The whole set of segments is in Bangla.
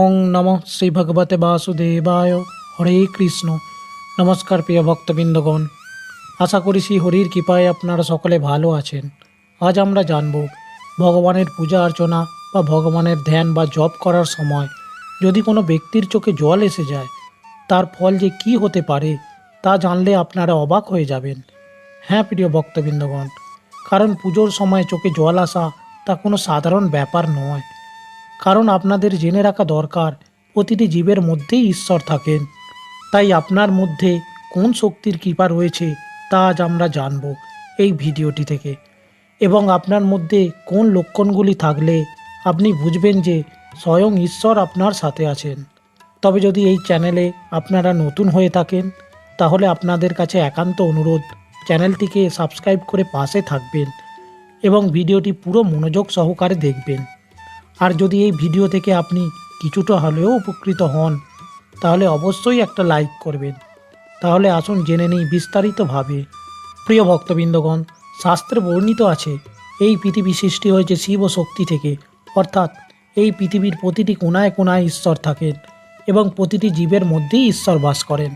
ওং নম শ্রী ভগবতে বাসুদেবায়। হরে কৃষ্ণ। নমস্কার প্রিয় ভক্তবৃন্দগণ। আশা করি শ্রী হরির কৃপায় আপনারা সকলে ভালো আছেন। আজ আমরা জানব ভগবানের পূজা অর্চনা বা ভগবানের ধ্যান বা জপ করার সময় যদি কোনো ব্যক্তির চোখে জল এসে যায়, তার ফল যে কি হতে পারে তা জানলে আপনারা অবাক হয়ে যাবেন। হ্যাঁ প্রিয় ভক্তবৃন্দগণ, কারণ পুজোর সময় চোখে জল আসা তা কোনো সাধারণ ব্যাপার নয়। কারণ আপনাদের জেনে রাখা দরকার, প্রতিটি জীবের মধ্যেই ঈশ্বর থাকেন। তাই আপনার মধ্যে কোন শক্তির কৃপা রয়েছে তা আজ আমরা জানব এই ভিডিওটি থেকে। এবং আপনার মধ্যে কোন লক্ষণগুলি থাকলে আপনি বুঝবেন যে স্বয়ং ঈশ্বর আপনার সাথে আছেন। তবে যদি এই চ্যানেলে আপনারা নতুন হয়ে থাকেন, তাহলে আপনাদের কাছে একান্ত অনুরোধ, চ্যানেলটিকে সাবস্ক্রাইব করে পাশে থাকবেন এবং ভিডিওটি পুরো মনোযোগ সহকারে দেখবেন। আর যদি এই ভিডিও থেকে আপনি কিছুটা হলেও উপকৃত হন, তাহলে অবশ্যই একটা লাইক করবেন। তাহলে আসুন জেনে নিই বিস্তারিতভাবে। প্রিয় ভক্তবৃন্দগণ, শাস্ত্রে বর্ণিত আছে, এই পৃথিবী সৃষ্টি হয়েছে শিব শক্তি থেকে, অর্থাৎ এই পৃথিবীর প্রতিটি কোনায় কোনায় ঈশ্বর থাকেন এবং প্রতিটি জীবের মধ্যেই ঈশ্বর বাস করেন।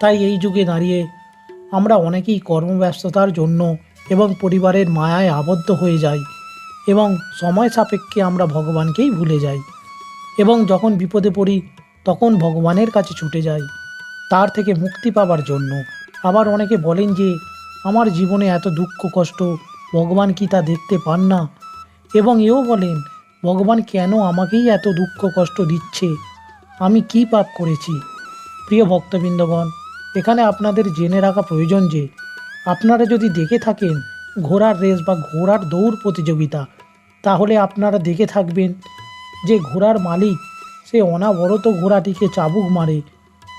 তাই এই যুগে দাঁড়িয়ে আমরা অনেকেই কর্মব্যস্ততার জন্য এবং পরিবারের মায়ায় আবদ্ধ হয়ে যাই। এবং সময় সাপেক্ষে আমরা ভগবানকেই ভুলে যাই। এবং যখন বিপদে পড়ি, তখন ভগবানের কাছে ছুটে যাই। তার থেকে মুক্তি পাবার জন্য। আবার অনেকে বলেন যে, আমার জীবনে এত দুঃখ, কষ্ট, ভগবান কি তা দেখতে পান না? এবং এও বলেন, ভগবান কেন আমাকেই এত দুঃখ, কষ্ট দিচ্ছে? আমি কি পাপ করেছি? প্রিয় ভক্তবৃন্দগণ, এখানে আপনাদের জেনে রাখা প্রয়োজন যে, আপনারা যদি দেখে থাকেন ঘোড়ার রেস বা ঘোড়ার দৌড় প্রতিযোগিতা। তাহলে আপনারা দেখে থাকবেন যে ঘোড়ার মালিক সে অনাবরত ঘোড়াটিকে চাবুক মারে।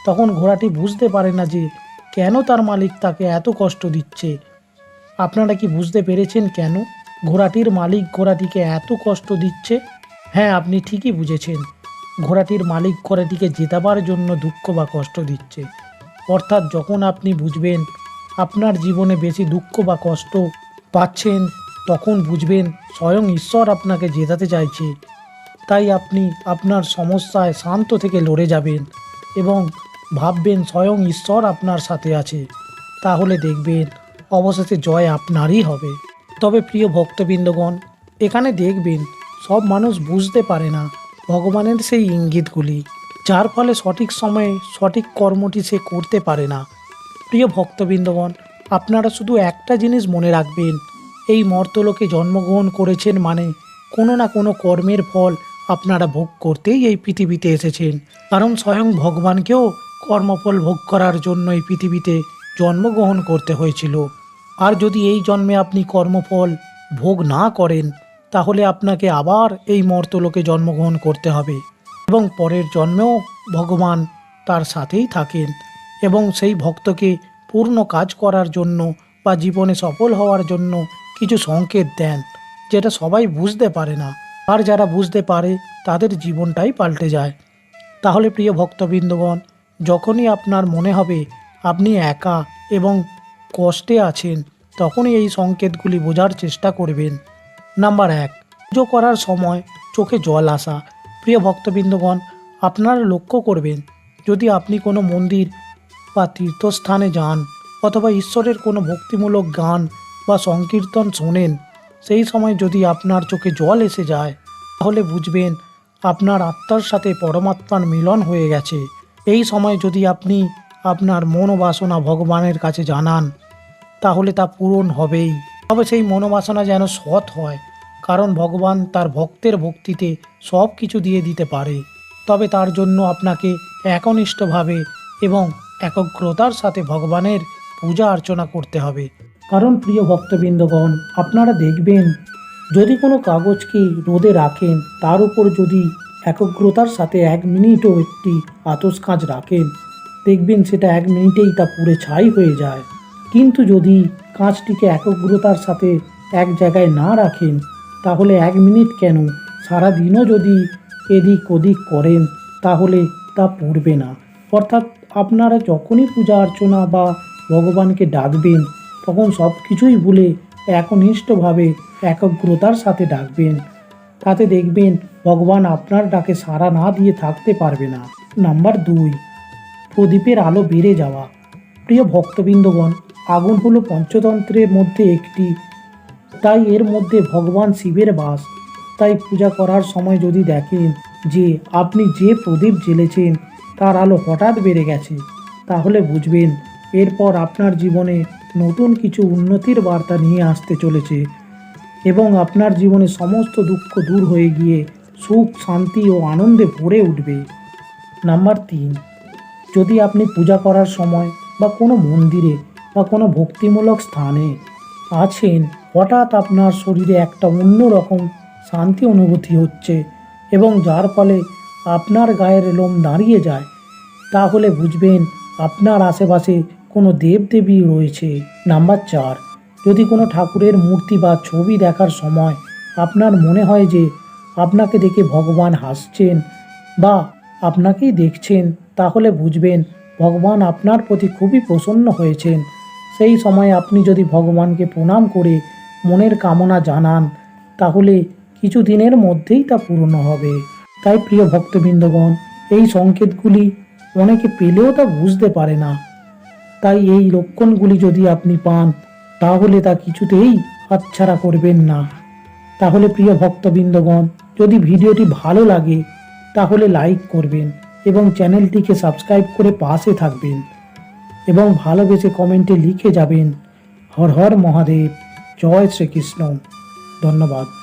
তখন ঘোড়াটি বুঝতে পারে না যে কেন তার মালিক তাকে এত কষ্ট দিচ্ছে। আপনারা কি বুঝতে পেরেছেন কেন ঘোড়াটির মালিক ঘোড়াটিকে এত কষ্ট দিচ্ছে? হ্যাঁ আপনি ঠিকই বুঝেছেন। ঘোড়াটির মালিক ঘোড়াটিকে জেতাবার জন্য দুঃখ বা কষ্ট দিচ্ছে। অর্থাৎ যখন আপনি বুঝবেন আপনার জীবনে বেশি দুঃখ বা কষ্ট পাচ্ছেন, তখন বুঝবেন স্বয়ং ঈশ্বর আপনাকে জেতাতে চাইছে। তাই আপনি আপনার সমস্যায় শান্ত থেকে লড়ে যাবেন এবং ভাববেন স্বয়ং ঈশ্বর আপনার সাথে আছে। তাহলে দেখবেন অবশেষে জয় আপনারই হবে। তবে প্রিয় ভক্তবৃন্দগণ, এখানে দেখবেন সব মানুষ বুঝতে পারে না ভগবানের সেই ইঙ্গিতগুলি, যার ফলে সঠিক সময়ে সঠিক কর্মটি সে করতে পারে না। প্রিয় ভক্তবৃন্দগণ আপনারা শুধু একটা জিনিস মনে রাখবেন, এই মর্তলোকে জন্মগ্রহণ করেছেন মানে কোনো না কোনো কর্মের ফল আপনারা ভোগ করতেই এই পৃথিবীতে এসেছেন। কারণ স্বয়ং ভগবানকেও কর্মফল ভোগ করার জন্য এই পৃথিবীতে জন্মগ্রহণ করতে হয়েছিল। আর যদি এই জন্মে আপনি কর্মফল ভোগ না করেন, তাহলে আপনাকে আবার এই মর্তলোকে জন্মগ্রহণ করতে হবে। এবং পরের জন্মেও ভগবান তার সাথেই থাকেন এবং সেই ভক্তকে পূর্ণ কাজ করার জন্য বা জীবনে সফল হওয়ার জন্য কিছু সংকেত দেন, যেটা সবাই বুঝতে পারে না। আর যারা বুঝতে পারে, তাদের জীবনটাই পাল্টে যায়। তাহলে প্রিয় ভক্তবৃন্দগণ, যখনই আপনার মনে হবে আপনি একা এবং কষ্টে আছেন, তখনই এই সংকেতগুলি বোঝার চেষ্টা করবেন। নাম্বার এক, পুজো করার সময় চোখে জল আসা। প্রিয় ভক্তবৃন্দগণ, আপনারা লক্ষ্য করবেন, যদি আপনি কোনো মন্দির বা তীর্থস্থানে যান অথবা ঈশ্বরের কোনো ভক্তিমূলক গান বা সংকীর্তন শোনেন, সেই সময় যদি আপনার চোখে জল এসে যায়, তাহলে বুঝবেন আপনার আত্মার সাথে পরমাত্মার মিলন হয়ে গেছে। এই সময় যদি আপনি আপনার মনোবাসনা ভগবানের কাছে জানান, তাহলে তা পূরণ হবেই। তবে সেই মনোবাসনা যেন সৎ হয়, কারণ ভগবান তার ভক্তের ভক্তিতে সব কিছু দিয়ে দিতে পারে। তবে তার জন্য আপনাকে একনিষ্ঠভাবে এবং একগ্রতার সাথে ভগবানের পূজা অর্চনা করতে হবে। কারণ প্রিয় ভক্তবৃন্দগণ, আপনারা দেখবেন, যদি কোনো কাগজকে রোদে রাখেন, তার উপর যদি একগ্রতার সাথে এক মিনিটও একটি আতস রাখেন, দেখবেন সেটা এক মিনিটেই তা পুড়ে ছাই হয়ে যায়। কিন্তু যদি কাঁচটিকে একগ্রতার সাথে এক জায়গায় না রাখেন, তাহলে এক মিনিট কেন? সারা দিনও যদি এদিক ওদিক করেন, তাহলে তা পড়বে না। অর্থাৎ আপনারা যখনই পূজা অর্চনা বা ভগবানকে ডাকবেন, তখন সব কিছুই ভুলে একনিষ্ঠভাবে একাগ্রতার সাথে ডাকবেন। তাতে দেখবেন ভগবান আপনার ডাকে সাড়া না দিয়ে থাকতে পারবে না। নাম্বার দুই, প্রদীপের আলো বেড়ে যাওয়া। প্রিয় ভক্তবৃন্দগণ, আগুন হলো পঞ্চতন্ত্রের মধ্যে একটি। তাই এর মধ্যে ভগবান শিবের বাস। তাই পূজা করার সময় যদি দেখেন যে আপনি যে প্রদীপ জ্বেলেছেন তার আলো হঠাৎ বেড়ে গেছে। তাহলে বুঝবেন, এরপর আপনার জীবনে নতুন কিছু উন্নতির বার্তা নিয়ে আসতে চলেছে এবং আপনার জীবনে সমস্ত দুঃখ দূর হয়ে গিয়ে সুখ, শান্তি ও আনন্দে ভরে উঠবে। নাম্বার তিন, যদি আপনি পূজা করার সময় বা কোনো মন্দিরে বা কোনো ভক্তিমূলক স্থানে আছেন, হঠাৎ আপনার শরীরে একটা অন্যরকম শান্তি অনুভূতি হচ্ছে এবং যার ফলে আপনার গায়ের লোম দাঁড়িয়ে যায়, তাহলে বুঝবেন আপনার আশেপাশে কোনো দেবদেবী রয়েছে। নাম্বার চার, যদি কোনো ঠাকুরের মূর্তি বা ছবি দেখার সময় আপনার মনে হয় যে আপনাকে দেখে ভগবান হাসছেন বা আপনাকেই দেখছেন, তাহলে বুঝবেন ভগবান আপনার প্রতি খুবই প্রসন্ন হয়েছেন। সেই সময় আপনি যদি ভগবানকে প্রণাম করে মনের কামনা জানান, তাহলে কিছু দিনের মধ্যেই তা পূর্ণ হবে। তাই প্রিয় ভক্তবৃন্দগণ, এই সংকেতগুলি অনেকে পেলেও তা বুঝতে পারে না। তাই এই লক্ষণগুলি যদি আপনি পান, তাহলে তা কিছুতেই হাতছাড়া করবেন না। তাহলে প্রিয় ভক্তবৃন্দগণ, যদি ভিডিওটি ভালো লাগে, তাহলে লাইক করবেন এবং চ্যানেলটিকে সাবস্ক্রাইব করে পাশে থাকবেন এবং ভালোবেসে কমেন্টে লিখে যাবেন, হর হর মহাদেব, জয় শ্রীকৃষ্ণ। ধন্যবাদ।